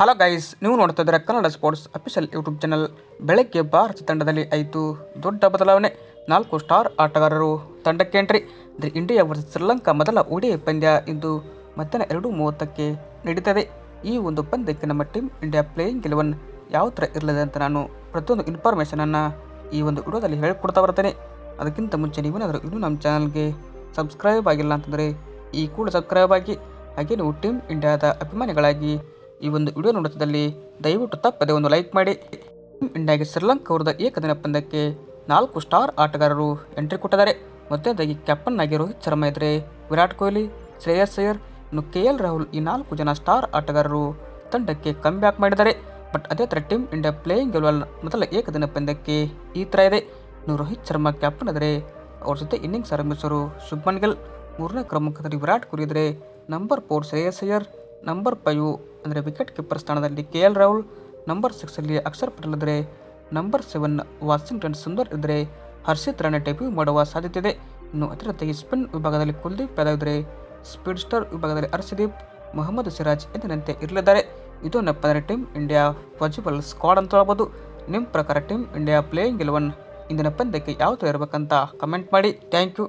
Hello guys ನೀವು ನೋಡ್ತಾ ಇದ್ದೀರಾ Kannada sports official YouTube channel ಬೆಳಗ್ಗೆ ಭಾರತ ತಂಡದಲ್ಲಿ ಆಯಿತು ದೊಡ್ಡ ಬದಲಾವಣೆ, ನಾಲ್ಕು ಸ್ಟಾರ್ ಆಟಗಾರರು ತಂಡಕ್ಕೆ entry the India versus Sri Lanka ಮೊದಲ ಓಡಿಐ ಪಂದ್ಯ ಇಂದು ಮಧ್ಯಾಹ್ನ ಎರಡು ಮೂವತ್ತಕ್ಕೆ ನಡೀತದೆ. ಈ ಒಂದು ಪಂದ್ಯಕ್ಕೆ ನಮ್ಮ ಟೀಮ್ ಇಂಡಿಯಾ ಪ್ಲೇಯಿಂಗ್ ಇಲೆವನ್ ಯಾವ ಥರ ಇರಲಿದೆ ಅಂತ ನಾನು ಪ್ರತಿಯೊಂದು ಇನ್ಫಾರ್ಮೇಷನನ್ನು ಈ ಒಂದು ವಿಡಿಯೋದಲ್ಲಿ ಹೇಳಿಕೊಡ್ತಾ ಬರ್ತೇನೆ. ಅದಕ್ಕಿಂತ ಮುಂಚೆ ನೀವೇನಾದರೂ ಇನ್ನೂ ನಮ್ಮ ಚಾನಲ್ಗೆ ಸಬ್ಸ್ಕ್ರೈಬ್ ಆಗಿಲ್ಲ ಅಂತಂದರೆ ಈ ಕೂಡ ಸಬ್ಸ್ಕ್ರೈಬ್ ಆಗಿ. ಹಾಗೆ ನೀವು ಟೀಮ್ ಇಂಡಿಯಾದ ಅಭಿಮಾನಿಗಳಾಗಿ ಈ ಒಂದು ವಿಡಿಯೋ ನೋಡುತ್ತಿದ್ದಲ್ಲಿ ದಯವಿಟ್ಟು ತಪ್ಪದೆ ಒಂದು ಲೈಕ್ ಮಾಡಿ. ಟೀಮ್ ಇಂಡಿಯಾಗೆ ಶ್ರೀಲಂಕಾ ವಿರುದ್ಧ ಏಕದಿನ ಪಂದ್ಯಕ್ಕೆ ನಾಲ್ಕು ಸ್ಟಾರ್ ಆಟಗಾರರು ಎಂಟ್ರಿ ಕೊಟ್ಟಿದ್ದಾರೆ. ಮೊದಲನೇದಾಗಿ ಕ್ಯಾಪ್ಟನ್ ಆಗಿ ರೋಹಿತ್ ಶರ್ಮಾ ಇದ್ದರೆ ವಿರಾಟ್ ಕೊಹ್ಲಿ, ಶ್ರೇಯಸ್ ಅಯ್ಯರ್, ಇನ್ನು ಕೆ ಎಲ್ ರಾಹುಲ್ ಈ ನಾಲ್ಕು ಜನ ಸ್ಟಾರ್ ಆಟಗಾರರು ತಂಡಕ್ಕೆ ಕಮ್ ಬ್ಯಾಕ್ ಮಾಡಿದ್ದಾರೆ. ಬಟ್ ಅದೇ ಥರ ಟೀಮ್ ಇಂಡಿಯಾ ಪ್ಲೇಯಿಂಗ್ ಗೆಲುವಲ್ ಮೊದಲ ಏಕದಿನ ಪಂದ್ಯಕ್ಕೆ ಈ ಥರ ಇದೆ. ಇನ್ನು ರೋಹಿತ್ ಶರ್ಮಾ ಕ್ಯಾಪ್ಟನ್ ಆದರೆ ಅವ್ರ ಜೊತೆ ಇನ್ನಿಂಗ್ಸ್ ಆರಂಭಿಸೋರು ಶುಭ್ಮನ್ ಗಿಲ್. ಮೂರನೇ ಕ್ರಮಾಂಕದಲ್ಲಿ ವಿರಾಟ್ ಕೊಹ್ಲಿ ಇದ್ದರೆ number four Shreyas Iyer, number five ಅಂದರೆ ವಿಕೆಟ್ ಕೀಪರ್ ಸ್ಥಾನದಲ್ಲಿ ಕೆ ಎಲ್ ರಾಹುಲ್ ನಂಬರ್ ಸಿಕ್ಸಲ್ಲಿ ಅಕ್ಷರ್ ಪಟೇಲ್ ಇದ್ದರೆ ನಂಬರ್ ಸೆವೆನ್ ವಾಷಿಂಗ್ಟನ್ ಸುಂದರ್ ಇದ್ದರೆ ಹರ್ಷಿತ್ ರಾಣೆ ಡೆಬ್ಯೂ ಮಾಡುವ ಸಾಧ್ಯತೆ ಇದೆ ಇನ್ನು ಅತಿರಥವಾಗಿ ಸ್ಪಿನ್ ವಿಭಾಗದಲ್ಲಿ ಕುಲ್ದೀಪ್ ಯಾದವ್ ಇದ್ದರೆ ಸ್ಪೀಡ್ ಸ್ಟಾರ್ ವಿಭಾಗದಲ್ಲಿ ಹರ್ಷದೀಪ್, ಮೊಹಮ್ಮದ್ ಸಿರಾಜ್ ಎಂದಿನಂತೆ ಇರಲಿದ್ದಾರೆ. ಇದು ನೆಪ್ಪದರೆ ಟೀಮ್ ಇಂಡಿಯಾ ಪಾಸಿಬಲ್ ಸ್ಕ್ವಾಡ್ ಅಂತ ಹೇಳ್ಬೋದು. ನಿಮ್ಮ ಪ್ರಕಾರ ಟೀಮ್ ಇಂಡಿಯಾ ಪ್ಲೇಯಿಂಗ್ ಇಲೆವನ್ ಇಂದಿನ ಪಂದ್ಯಕ್ಕೆ ಯಾವ ಥರ ಇರಬೇಕಂತ ಕಮೆಂಟ್ ಮಾಡಿ. Thank you